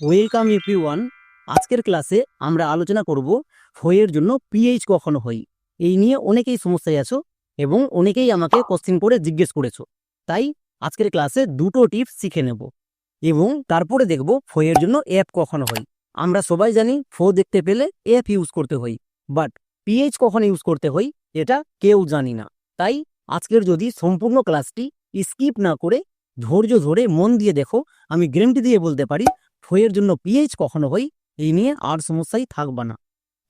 Welcome every one আজকের ক্লাসে আমরা আলোচনা করব ফয়ের জন্য পিএইচ কখনো হয়। এই নিয়ে অনেকেই সমস্যায় আছো এবং অনেকেই আমাকে কোশ্চিন করে জিজ্ঞেস করেছ। তাই আজকের ক্লাসে দুটো টিপস শিখে নেব এবং তারপরে দেখব ফয়ের জন্য অ্যাপ কখনো হয়। আমরা সবাই জানি ফো দেখতে পেলে অ্যাপ ইউজ করতে হয় বাট পিএইচ কখন ইউজ করতে হয় এটা কেউ জানি না। তাই আজকের যদি সম্পূর্ণ ক্লাসটি স্কিপ না করে ধৈর্য ধরে মন দিয়ে দেখো, আমি গ্যারেন্টি দিয়ে বলতে পারি ফয়ের জন্য পিএইচ কখনো হয় এই নিয়ে আর সমস্যাই থাকবে না।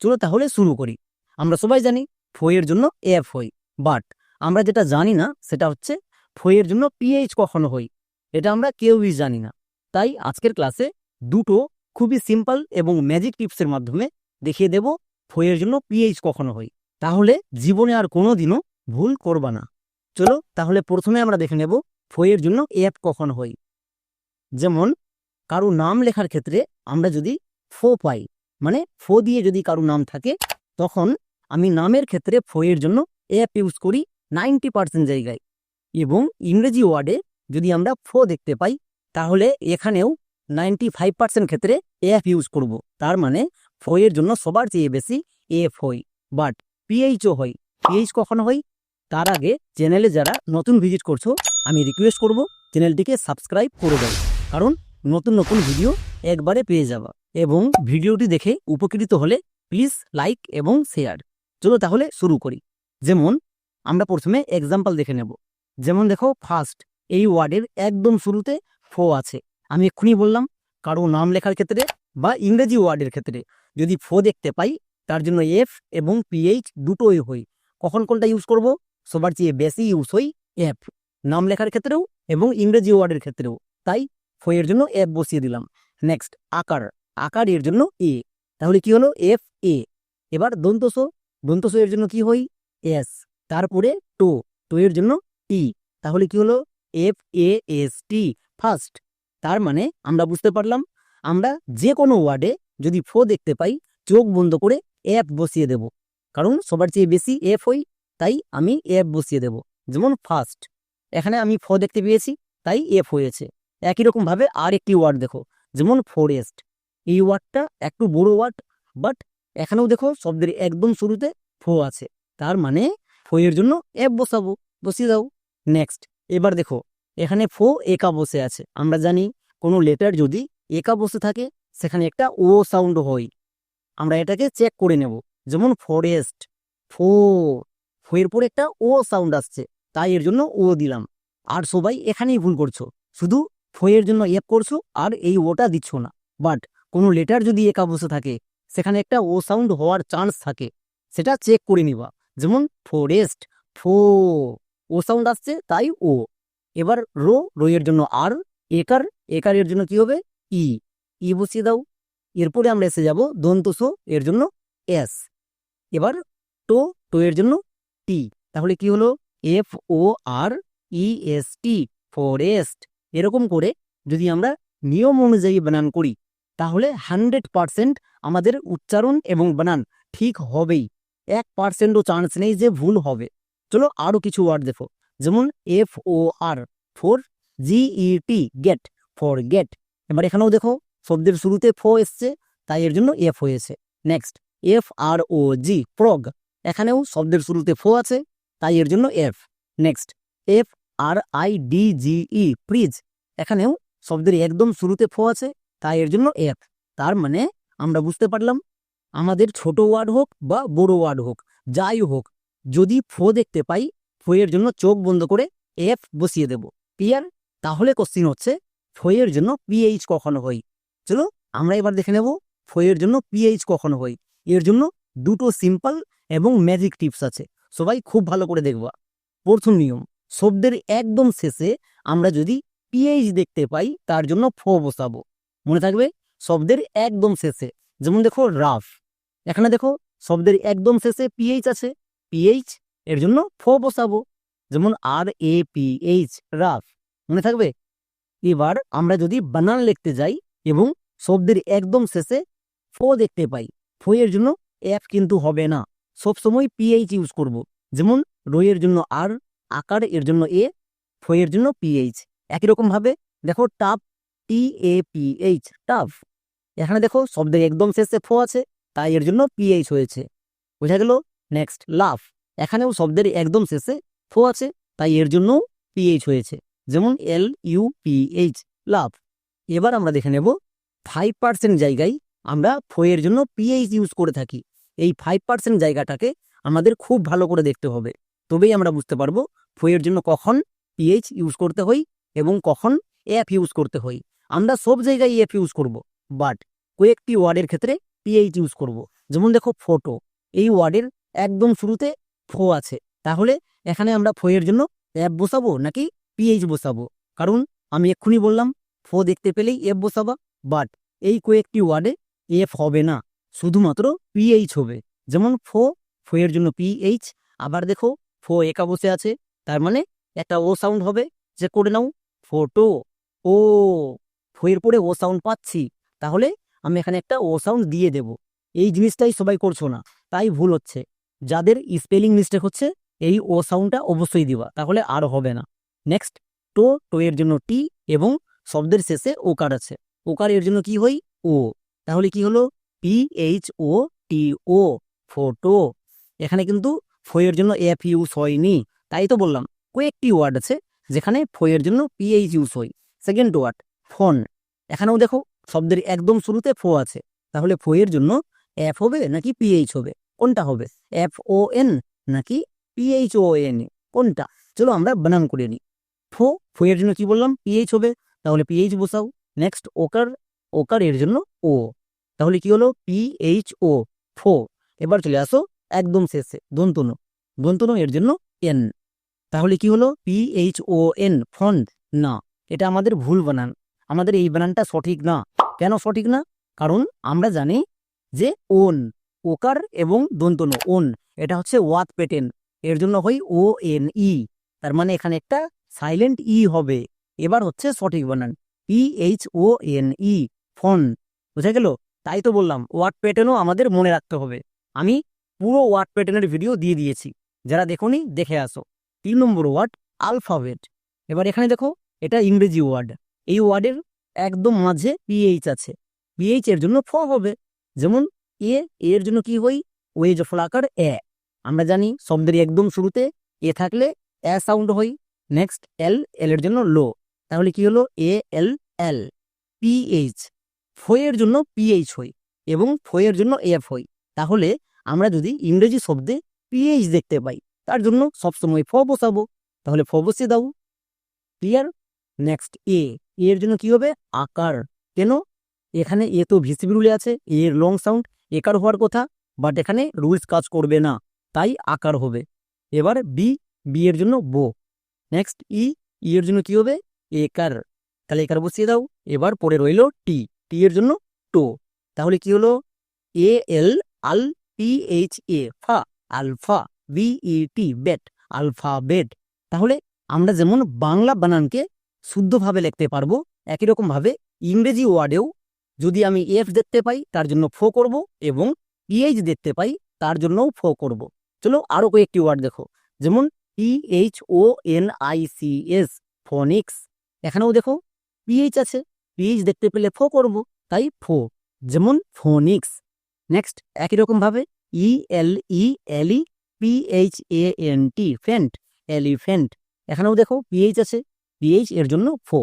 চলো তাহলে শুরু করি। আমরা সবাই জানি ফয়ের জন্য এফ হই বাট আমরা যেটা জানি না সেটা হচ্ছে ফয়ের জন্য পিএইচ কখনো হই, এটা আমরা কেউই জানি না। তাই আজকের ক্লাসে দুটো খুবই সিম্পল এবং ম্যাজিক টিপসের মাধ্যমে দেখিয়ে দেব ফয়ের জন্য পিএইচ কখনো হই। তাহলে জীবনে আর কোনো দিনও ভুল করবা না। চলো তাহলে প্রথমে আমরা দেখে নেব ফয়ের জন্য অ্যাপ কখন হই। যেমন কারও নাম লেখার ক্ষেত্রে আমরা যদি ফো পাই মানে ফো দিয়ে যদি কারও নাম থাকে, তখন আমি নামের ক্ষেত্রে ফোয়ের জন্য অ্যাপ ইউজ করি নাইনটি পার্সেন্ট জায়গায়। এবং ইংরেজি ওয়ার্ডে যদি আমরা ফো দেখতে পাই, তাহলে এখানেও নাইনটি ফাইভ পার্সেন্ট ক্ষেত্রে অ্যাপ ইউজ করব। তার মানে ফোয়ের জন্য সবার চেয়ে বেশি এফ হয়। বাট পিএইচও হয়। পিএইচ কখনো হয়? তার আগে চ্যানেলে যারা নতুন ভিজিট করছ, আমি রিকোয়েস্ট করব চ্যানেলটিকে সাবস্ক্রাইব করে দাও। কারণ নতুন নতুন ভিডিও একবারে পেয়ে যাবা এবং ভিডিওটি দেখে উপকৃত হলে প্লিজ লাইক এবং শেয়ার চলো তাহলে শুরু করি। যেমন, আমরা প্রথমে এক্সাম্পল দেখে নেব। যেমন দেখো ফার্স্ট এই ওয়ার্ডের একদম শুরুতে ফো আছে। আমি এক্ষুনি বললাম, কারও নাম লেখার ক্ষেত্রে বা ইংরেজি ওয়ার্ডের ক্ষেত্রে। যদি ফো দেখতে পাই, তার জন্য এফ এবং পিএইচ দুটোই হই। কখন কোনটা ইউজ করব? সবার চেয়ে বেশি ইউজ হই এফ নাম লেখার ক্ষেত্রেও এবং ইংরেজি ওয়ার্ডের ক্ষেত্রেও। তাই ফয়ের জন্য এফ বসিয়ে দিলাম। নেক্সট আকার। আকার এর জন্য এ তাহলে কি হলো? এফ এ এবার দন্তস দন্তস এর জন্য কি হই এস তারপরে টো। টো এর জন্য টি তাহলে কি হলো? F A S T first তার মানে আমরা বুঝতে পারলাম, আমরা যে কোনো ওয়ার্ডে যদি ফো দেখতে পাই, চোখ বন্ধ করে এফ বসিয়ে দেব। কারণ সবার চেয়ে বেশি এফ হই তাই আমি এফ বসিয়ে দেব। যেমন ফার্স্ট এখানে আমি ফ দেখতে পেয়েছি, তাই এফ হয়েছে। একই রকমভাবে আর একটি ওয়ার্ড দেখো। যেমন ফরেস্ট এই ওয়ার্ডটা একটু বড় ওয়ার্ড বাট এখানেও দেখো শব্দের একদম শুরুতে ফো আছে। তার মানে ফো এর জন্য এফ বসাবো, বসিয়ে দাও। নেক্সট এবার দেখো, এখানে ফো একা বসে আছে। আমরা জানি কোনো লেটার যদি একা বসে থাকে, সেখানে একটা ও সাউন্ড হয়। আমরা এটাকে চেক করে নেব। যেমন ফরেস্ট ফো ফো এর পরে একটা ও সাউন্ড আসছে। তাই এর জন্য ও দিলাম। আর সবাই এখানেই ভুল করছ। শুধু ফয়ের জন্য এপ করছ আর এই ওটা দিচ্ছ না। বাট কোনো লেটার যদি একা বসে থাকে, সেখানে একটা ও সাউন্ড হওয়ার চান্স থাকে, সেটা চেক করে নিবা। যেমন ফরেস্ট ফো ও সাউন্ড আসছে, তাই ও। এবার রো রো এর জন্য আর, একার একার এর জন্য কি হবে? ই ই বসিয়ে দাও। এরপরে আমরা এসে যাব দন্তসো এর জন্য এস এবার টো টো এর জন্য টি তাহলে কি হলো? F O R E S T forest এরকম করে যদি আমরা নিয়ম অনুযায়ী বানান করি, তাহলে হান্ড্রেড পারসেন্ট আমাদের উচ্চারণ এবং বানান ঠিক হবেই। এক পার্সেন্টও চান্স নেই যে ভুল হবে। চলো আরও কিছু ওয়ার্ড দেখো। যেমন F O R for G E T get for get এবার এখানেও দেখো, শব্দের শুরুতে ফো এসছে, তাই এর জন্য এফ হয়েছে। নেক্সট এফ আর ও জি প্রগ এখানেও শব্দের শুরুতে ফো আছে, তাই এর জন্য F next F R I D G E fridge এখানেও শব্দের একদম শুরুতে ফো আছে, তাই এর জন্য এফ তার মানে আমরা বুঝতে পারলাম, আমাদের ছোট ওয়ার্ড হোক বা বড় ওয়ার্ড হোক, যাই হোক, যদি ফো দেখতে পাই ফো এর জন্য চোখ বন্ধ করে এফ বসিয়ে দেব। পিয়ার তাহলে কোশ্চিন হচ্ছে, ফয়ের জন্য পিএইচ কখনো হই চলো আমরা এবার দেখে নেব, ফয়ের জন্য পিএইচ কখনো হই এর জন্য দুটো সিম্পল এবং ম্যাজিক টিপস আছে, সবাই খুব ভালো করে দেখবা। প্রথম নিয়ম শব্দের একদম শেষে আমরা যদি পিএইচ দেখতে পাই, তার জন্য ফো বসাবো। মনে থাকবে? শব্দের একদম শেষে, যেমন দেখো রাফ। এখানে দেখো, শব্দের একদম শেষে পিএইচ আছে। পিএইচ এর জন্য ফো বসাবো। যেমন R A P H rough. মনে থাকবে? এবার আমরা যদি বানান লিখতে যাই এবং শব্দের একদম শেষে ফো দেখতে পাই, ফো এর জন্য এফ কিন্তু হবে না। সবসময় পিএইচ ইউজ করব। যেমন রোয়ের জন্য আর আকার এর জন্য এ ফয়ের জন্য পিএইচ একই রকম ভাবে দেখো tough T A P H tough. এখানে দেখো শব্দের একদম শেষে ফো আছে, তাই এর জন্য পিএইচ হয়েছে। বোঝা গেল? নেক্সট লাভ এখানেও শব্দের একদম শেষে ফো আছে, তাই এর জন্য পিএইচ হয়েছে। যেমন এল ইউ পিএইচ লাভ এবার আমরা দেখে নেব ফাইভ পার্সেন্ট জায়গায় আমরা ফোয়ের জন্য পিএইচ ইউজ করে থাকি। এই ফাইভ পার্সেন্ট জায়গাটাকে আমাদের খুব ভালো করে দেখতে হবে। তবেই আমরা বুঝতে পারব ফোয়ের জন্য কখন পিএইচ ইউজ করতে হই এবং কখন এফ ইউজ করতে হই আমরা সব জায়গায় এফ ইউজ করব বাট কয়েকটি ওয়ার্ডের ক্ষেত্রে পিএইচ ইউজ করব। যেমন দেখো ফটো এই ওয়ার্ডের একদম শুরুতে ফো আছে। তাহলে এখানে আমরা ফোয়ের জন্য অ্যাপ বসাবো নাকি পিএইচ বসাবো? কারণ আমি এক্ষুনি বললাম ফো দেখতে পেলেই এফ বসাবা বাট এই কয়েকটি ওয়ার্ডে এফ হবে না। শুধুমাত্র পিএইচ হবে। যেমন ফো ফোয়ের জন্য পিএইচ আবার দেখো ফো একা বসে আছে। তার মানে একটা ও সাউন্ড হবে, যে করে নাও ফোটো ও ফোয়ের পরে ও সাউন্ড পাচ্ছি। তাহলে আমি এখানে একটা ও সাউন্ড দিয়ে দেব। এই জিনিসটাই সবাই করছ না, তাই ভুল হচ্ছে। যাদের স্পেলিং মিস্টেক হচ্ছে, এই ও সাউন্ডটা অবশ্যই দিবা, তাহলে আর হবে না। নেক্সট টো টো এর জন্য টি এবং শব্দের শেষে ওকার আছে। ওকার এর জন্য কি হই ও। তাহলে কি হলো? P H O T O photo এখানে কিন্তু ফয়ের জন্য এফ ইউজ হয়নি তাই তো বললাম, কয়েকটি ওয়ার্ড আছে যেখানে ফয়ের জন্য পিএইচ ইউজ হয়। সেকেন্ড ওয়ার্ড ফোন এখানেও দেখো, শব্দের একদম শুরুতে ফো আছে। তাহলে ফোয়ের জন্য এফ হবে নাকি পিএইচ হবে? কোনটা হবে? এফ ও এন নাকি পিএইচ ও এন? কোনটা? চলো আমরা বানান করে নিই। ফো ফোয়ের জন্য কি বললাম? পিএইচ হবে। তাহলে পিএইচ বসাও। নেক্সট ওকার ওকার এর জন্য ও। তাহলে কি হলো? পিএইচ ও, ফো। এবার চলে আসো একদম শেষে, দন্তনু। দন্তনু এর জন্য এন। তাহলে কি হলো? পিএইচ ও এন ফন্ট না, এটা আমাদের ভুল বানান। আমাদের এই বানানটা সঠিক না। কেন সঠিক না? কারণ আমরা জানি যে ওন ওকার এবং দন্তনু ওন এটা হচ্ছে ওয়াত পেটেন এর জন্য হয় ও এন ই তার মানে এখানে একটা সাইলেন্ট ই হবে। এবার হচ্ছে সঠিক বানান। P H O N E phone বুঝা গেল? তাই তো বললাম ওয়ার্ড প্যাটার্নও আমাদের মনে রাখতে হবে। আমি পুরো ওয়ার্ড প্যাটার্নের ভিডিও দিয়ে দিয়েছি। যারা দেখোনি, দেখে আসো। তিন নম্বর ওয়ার্ড আলফাবেট। এবার এখানে দেখো, এটা ইংরেজি ওয়ার্ড। এই ওয়ার্ডের একদম মাঝে পিএইচ আছে। পিএইচ এর জন্য ফ হবে। যেমন এ, এর জন্য কি হই? ওয়েজ অফ আকার এ। আমরা জানি শব্দের একদম শুরুতে এ থাকলে এ সাউন্ড হই, নেক্সট এল এল এর জন্য লো। তাহলে কি হলো? এ, এল এল। পিএইচ ফয়ের জন্য পিএইচ হই এবং ফয়ের জন্য এফ হই। তাহলে আমরা যদি ইংরেজি শব্দে পিএইচ দেখতে পাই তার জন্য সবসময় ফ বসাবো। তাহলে ফ বসিয়ে দাও। ক্লিয়ার নেক্সট এ এর জন্য কি হবে? আকার। কেন? এখানে এ তো ভিসিবি রুলে আছে। এর লং সাউন্ড একার হওয়ার কথা বাট এখানে রুলস কাজ করবে না। তাই আকার হবে। এবার বি বি এর জন্য বো। নেক্সট ই ই এর জন্য কি হবে? একার। তাহলে একার বসিয়ে দাও। এবার পরে রইল টি টি এর জন্য টো। তাহলে কি হলো? এ এল আল পি এইচ এ ফা, alpha. B E T bet alpha bet তাহলে আমরা যেমন বাংলা বানানকে শুদ্ধভাবে লিখতে পারব, একই রকমভাবে ইংরেজি ওয়ার্ডেও যদি আমি এফ দেখতে পাই, তার জন্য ফো করব এবং পিএইচ দেখতে পাই, তার জন্যও ফো করব। চলো আরও কয়েকটি ওয়ার্ড দেখো। যেমন P H O N I C S phonics এখানেও দেখো পিএইচ আছে পিএইচ দেখতে পেলে ফো করব, তাই ফো যেমন ফোনিক্স নেক্সট একই রকমভাবে E L E L E P H A N T ফেন্ট elephant এখানেও দেখো পিএইচ আছে পিএইচ এর জন্য ফো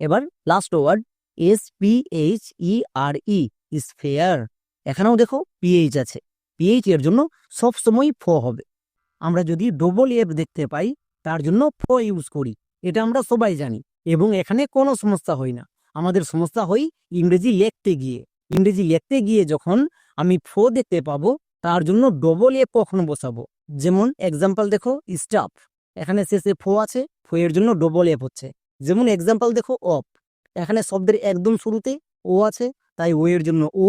এবার last word S P H E R E sphere এখানেও দেখো পিএইচ আছে পিএইচ এর জন্য সবসময় ফো হবে। আমরা যদি ডবল এফ দেখতে পাই, তার জন্য ফো ইউজ করি, এটা আমরা সবাই জানি, এবং এখানে কোনো সমস্যা হয় না। আমাদের সমস্যা হয় ইংরেজি লিখতে গিয়ে। ইংরেজি লিখতে গিয়ে যখন আমি ফো দেখতে পাবো তার জন্য ডবল এফ কখনো বসাবো। যেমন এক্সাম্পল দেখো স্টাফ এখানে শেষে ফো আছে ফো এর জন্য ডবল এফ হচ্ছে। যেমন এক্সাম্পল দেখো অফ এখানে শব্দের একদম শুরুতে ও আছে, তাই ও এর জন্য ও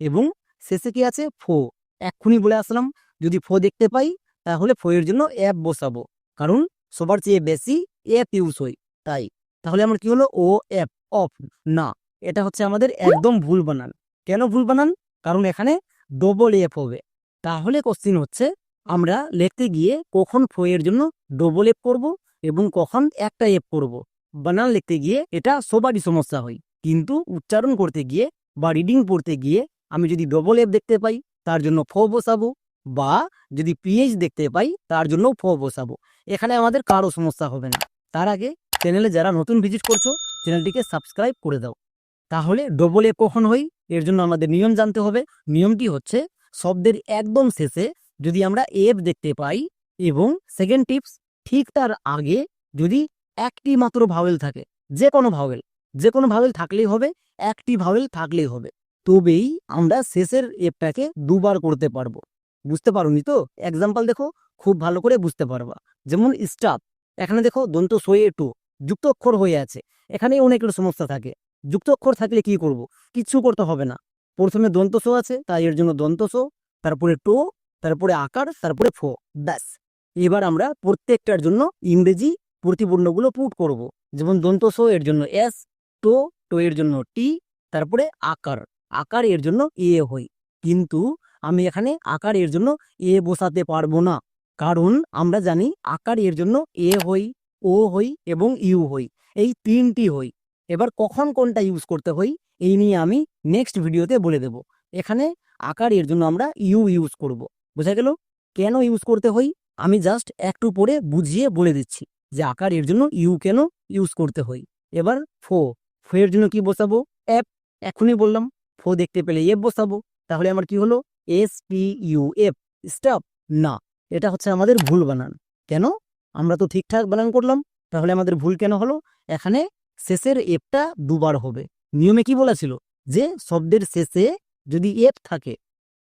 এবং শেষে কি আছে? ফো এক্ষুনি বলে আসলাম, যদি ফো দেখতে পাই, তাহলে ফো এর জন্য অ্যাপ বসাবো। কারণ সবার চেয়ে বেশি অ্যাপ ইউজ হয়, তাই। তাহলে আমার কি হলো? ও অ্যাপ অফ না, এটা হচ্ছে আমাদের একদম ভুল বানান। কেন ভুল বানান? কারণ এখানে ডবল এফ হবে। তাহলে কোশ্চিন হচ্ছে, আমরা লিখতে গিয়ে কখন ফো এর জন্য ডবল এফ করব এবং কখন একটা এফ করব? বানান লিখতে গিয়ে এটা সবারই সমস্যা হয়। কিন্তু উচ্চারণ করতে গিয়ে বা রিডিং পড়তে গিয়ে আমি যদি ডবল এফ দেখতে পাই, তার জন্য ফ বসাবো। বা যদি পিএইচ দেখতে পাই, তার জন্য ফ বসাবো। এখানে আমাদের কারও সমস্যা হবে না। তার আগে চ্যানেলে যারা নতুন ভিজিট করছ চ্যানেলটিকে সাবস্ক্রাইব করে দাও। তাহলে ডবল এফ কখন হই এর জন্য আমাদের নিয়ম জানতে হবে। নিয়মটি হচ্ছে শব্দের একদম শেষে যদি আমরা এফ দেখতে পাই এবং সেকেন্ড টিপস ঠিক তার আগে যদি একটি মাত্র ভাওয়েল থাকে, যে কোনো ভাওয়েল যে কোনো ভাওয়েল থাকলেই হবে, একটি ভাওয়েল থাকলেই হবে। তবেই আমরা শেষের এফটাকে দুবার করতে পারব। বুঝতে পারোনি তো? এক্সাম্পল দেখো, খুব ভালো করে বুঝতে পারবা। যেমন স্টাফ এখানে দেখো দন্ত সয়ে টু যুক্ত অক্ষর হয়ে আছে। এখানে অনেকের সমস্যা থাকে। যুক্ত অক্ষর থাকলে কি করব? কিচ্ছু করতে হবে না। প্রথমে দন্ত সো আছে, তাই এর জন্য দন্ত সো তারপরে টো, তারপরে আকার, তারপরে ফো, ব্যাস। এবার আমরা প্রত্যেকটার জন্য ইংরেজি প্রতিপূর্ণগুলো পুট করব। যেমন দন্ত সো এর জন্য এস, টো টো এর জন্য টি, তারপরে আকার। আকার এর জন্য এ হই। কিন্তু আমি এখানে আকার এর জন্য এ বসাতে পারব না। কারণ আমরা জানি আকার এর জন্য এ হই, ও হই এবং ইউ হই। এই তিনটি হই। এবার কখন কোনটা ইউজ করতে হই, এই নিয়ে আমি নেক্সট ভিডিওতে বলে দেব। এখানে আকার এর জন্য আমরা ইউ ইউজ করব। বোঝা গেল? কেন ইউজ করতে হই? আমি জাস্ট একটু পরে বুঝিয়ে বলে দিচ্ছি যে আকার এর জন্য ইউ কেন ইউজ করতে হই। এবার ফো ফো এর জন্য কি বসাবো? অ্যাপ এখনই বললাম ফো দেখতে পেলে এফ বসাবো। তাহলে আমার কি হলো? S P U F stop না, এটা হচ্ছে আমাদের ভুল বানান। কেন? আমরা তো ঠিকঠাক বানান করলাম, তাহলে আমাদের ভুল কেন হলো? এখানে শেষের এফটা দুবার হবে। নিয়মে কি বলেছিল? যে শব্দের শেষে যদি এফ থাকে,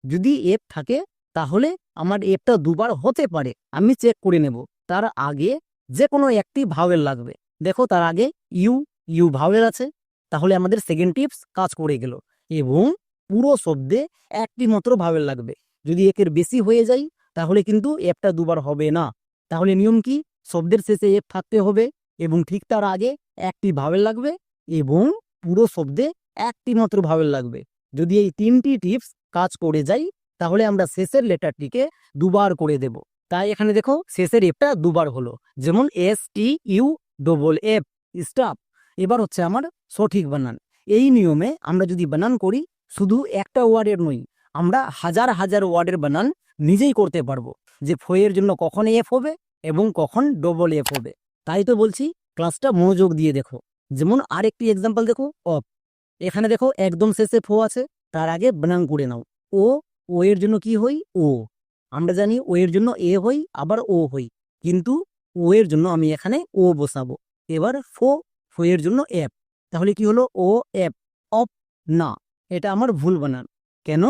যদি এফ থাকে, তাহলে আমার এফটা দুবার হতে পারে। আমি চেক করে নেব। তার আগে যে কোনো একটি ভাওয়েল লাগবে। দেখো তার আগে ইউ ইউ ভাওয়েল আছে। তাহলে আমাদের সেকেন্ড টিপস কাজ করে গেল। এবং পুরো শব্দে একটি মাত্র ভাওয়েল লাগবে। যদি একের বেশি হয়ে যায়, তাহলে কিন্তু এফটা দুবার হবে না। তাহলে নিয়ম কি? শব্দের শেষে এফ থাকতে হবে এবং ঠিক তার আগে একটি ভাওয়েল লাগবে এবং পুরো শব্দে একটি মাত্র ভাওয়েল লাগবে। যদি এই তিনটি টিপস কাজ করে যাই, তাহলে আমরা শেষের লেটারটিকে দুবার করে দেব। তাই এখানে দেখো, শেষের এফটা দুবার হলো। যেমন S T U double F stuff এবার হচ্ছে আমার সঠিক বানান। এই নিয়মে আমরা যদি বানান করি, শুধু একটা ওয়ার্ডের নই, আমরা হাজার হাজার ওয়ার্ডের বানান নিজেই করতে পারব। যে ফয়ের জন্য কখন এফ হবে এবং কখন ডবল এফ হবে। তাই তো বলছি ক্লাসটা মনোযোগ দিয়ে দেখো। যেমন আরেকটি এক্সাম্পল দেখো, অফ। এখানে দেখো, একদম শেষে ফো আছে, তার আগে বানান করে নাও। ও ও এর জন্য কি হই? ও। আমরা জানি ও এর জন্য এ হই, আবার ও হই। কিন্তু ও এর জন্য আমি এখানে ও বসাবো। এবার ফো ফো এর জন্য এফ তাহলে কি হলো? ও এফ অফ, না। এটা আমার ভুল বানান। কেন?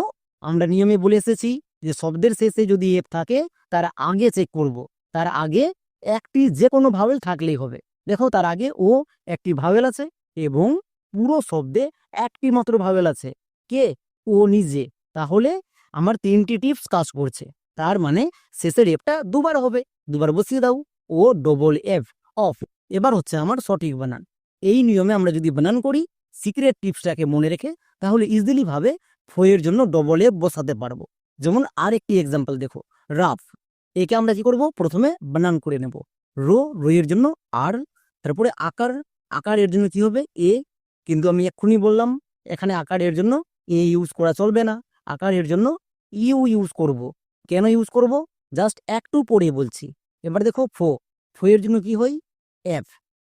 আমরা নিয়মে বলে এসেছি যে শব্দের শেষে যদি এফ থাকে, তার আগে চেক করব। তার আগে একটি যে কোনো ভাওয়েল থাকলেই হবে। দেখো তার আগে ও একটি ভাওয়েল আছে এবং পুরো শব্দে একটি মাত্র ভাওয়েল আছে। কে? ও নিজে। তাহলে আমার তিনটি টিপস কাজ করছে। তার মানে শেষের এফটা দুবার হবে। দুবার বসিয়ে দাও। ও ডবল এফ অফ এবার হচ্ছে আমার সঠিক বানান। এই নিয়মে আমরা যদি বানান করি সিক্রেট টিপসটাকে মনে রেখে, তাহলে ইজিলি ভাবে ফয়ের জন্য ডবল এফ বসাতে পারব। যেমন আর একটি এক্সাম্পল দেখো, রাফ। একে আমরা কি করব? প্রথমে বানান করে নেব। রো রোয়ের জন্য আর তারপরে আকার আকার এর জন্য কি হবে? এ কিন্তু আমি এক্ষুনি বললাম, এখানে আকার এর জন্য এ ইউজ করা চলবে না। আকার এর জন্য ইউ ইউজ করব। কেন ইউজ করব? জাস্ট একটু পরে বলছি। এবার দেখো ফো। ফো এর জন্য কি হয়? এফ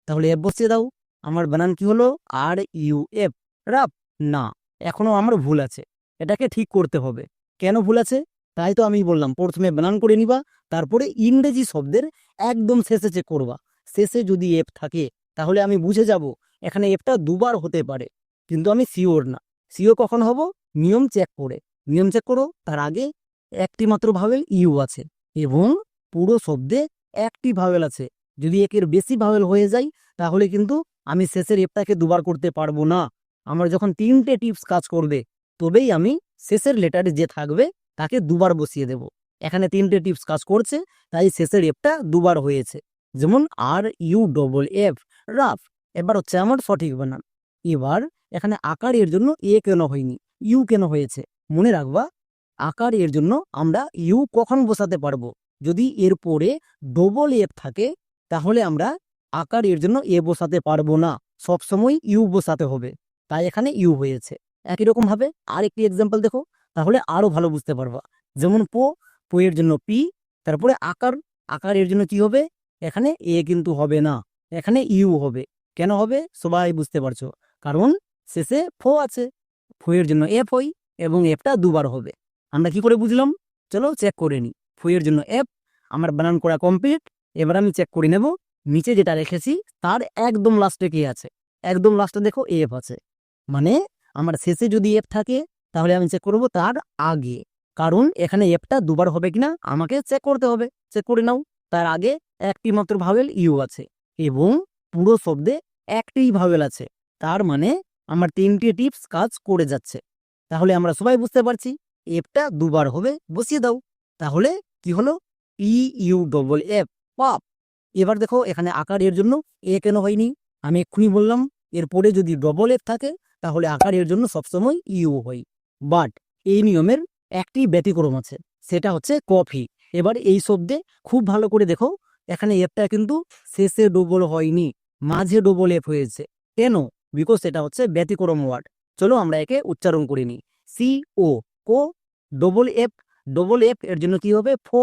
তাহলে এফ বসিয়ে দাও। আমার বানান কি হলো? R U F rough. না, এখনও আমার ভুল আছে। এটাকে ঠিক করতে হবে। কেন ভুল আছে? তাই তো আমি বললাম, প্রথমে বানান করে নিবা, তারপরে ইংরেজি শব্দের একদম শেষে চেক করবা। শেষে যদি এফ থাকে, তাহলে আমি বুঝে যাব এখানে এফটা দুবার হতে পারে। কিন্তু আমি শিওর না। সিও কখন হব? নিয়ম চেক করে। নিয়ম চেক করো, তার আগে একটি মাত্র ভাওয়েল ইউ আছে এবং পুরো শব্দে একটি ভাওয়েল আছে। যদি একের বেশি ভাওয়েল হয়ে যায়, তাহলে কিন্তু আমি শেষের এফটাকে দুবার করতে পারব না। আমার যখন তিনটে টিপস কাজ করবে, তবেই আমি শেষের লেটারে যে থাকবে, তাকে দুবার বসিয়ে দেব। এখানে তিনটে টিপস কাজ করছে, তাই শেষের এফটা দুবার হয়েছে। যেমন R U double F, rough, এবার হচ্ছে আমার সঠিক বানান। এবার এখানে আকার এর জন্য এ কেন হয়নি, ইউ কেন হয়েছে? মনে রাখবা, আকার এর জন্য আমরা ইউ কখন বসাতে পারব? যদি এর পরে ডবল এফ থাকে, তাহলে আমরা আকার এর জন্য এ বসাতে পারব না। সবসময় ইউ বসাতে হবে, তাই এখানে ইউ হয়েছে। একই রকম ভাবে আরেকটি এক্সাম্পল দেখো, তাহলে আরও ভালো বুঝতে পারবা। যেমন পো পো এর জন্য পি, তারপরে আকার আকার এর জন্য কি হবে? এখানে এ কিন্তু হবে না, এখানে ইউ হবে। কেন হবে? সবাই বুঝতে পারছ। কারণ শেষে ফো আছে। ফো এর জন্য এফ হই এবং এফটা দুবার হবে। আমরা কি করে বুঝলাম? চলো চেক করে নিই ফো এর জন্য এফ, আমার বানান করা কমপ্লিট। এবার আমি চেক করে নেব, নিচে যেটা রেখেছি তার একদম লাস্টে কি আছে? একদম লাস্টে দেখো এফ আছে। মানে আমার শেষে যদি এফ থাকে, তাহলে আমি চেক করব তার আগে। কারণ এখানে এফটা দুবার হবে কিনা আমাকে চেক করতে হবে। চেক করে নাও, তার আগে একটি মাত্র ভাবেল ইউ আছে এবং পুরো শব্দে একটিই ভাবেল আছে। তার মানে আমার তিনটি টিপস কাজ করে যাচ্ছে। তাহলে আমরা সবাই বুঝতে পারছি এফটা দুবার হবে, বসিয়ে দাও। তাহলে কি হলো? ই ইউ ডবল এফ পাপ এবার দেখো এখানে আকার এর জন্য এ কেন হয়নি? আমি এক্ষুনি বললাম, এরপরে যদি ডবল এফ থাকে, তাহলে আকার এর জন্য সবসময় ইউ হয়। বাট এই নিয়মের একটি ব্যতিক্রম আছে, সেটা হচ্ছে কফি এবার এই শব্দে খুব ভালো করে দেখো এখানে এফটা কিন্তু শেষে ডবল হয়নি, মাঝে ডবল এফ হয়েছে। কেন? বিকজ এটা হচ্ছে ব্যতিক্রম ওয়ার্ড চলো আমরা একে উচ্চারণ করে নিই। সি ও কো ডবল এফ ডবল এফ এর জন্য কি হবে? ফো।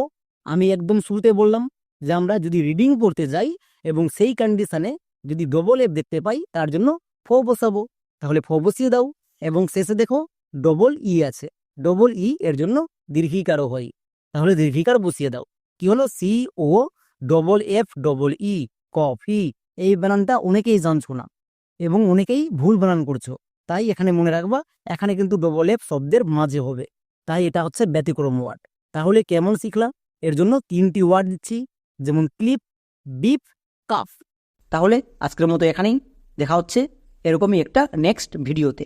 আমি একদম শুরুতে বললাম যে আমরা যদি রিডিং পড়তে যাই এবং সেই কন্ডিশনে যদি ডবল এফ দেখতে পাই, তার জন্য ফো বসাবো। তাহলে ফো বসিয়ে দাও এবং শেষে দেখো ডবল ই আছে। ডবল ই এর জন্য দীর্ঘিকারও হয়। তাহলে দীর্ঘিকার বসিয়ে দাও। কি হলো? C O double F double E coffee এই বানানটা অনেকেই জানছো না এবং অনেকেই ভুল বানান করছ। তাই এখানে মনে রাখবা, এখানে কিন্তু ডবল এফ শব্দের মাঝে হবে। তাই এটা হচ্ছে ব্যতিক্রম ওয়ার্ড তাহলে কেমন শিখলা এর জন্য তিনটি ওয়ার্ড দিচ্ছি, যেমন ক্লিপ বিপ কাফ তাহলে আজকের মতো এখানেই। দেখা হচ্ছে এরকমই একটা নেক্সট ভিডিওতে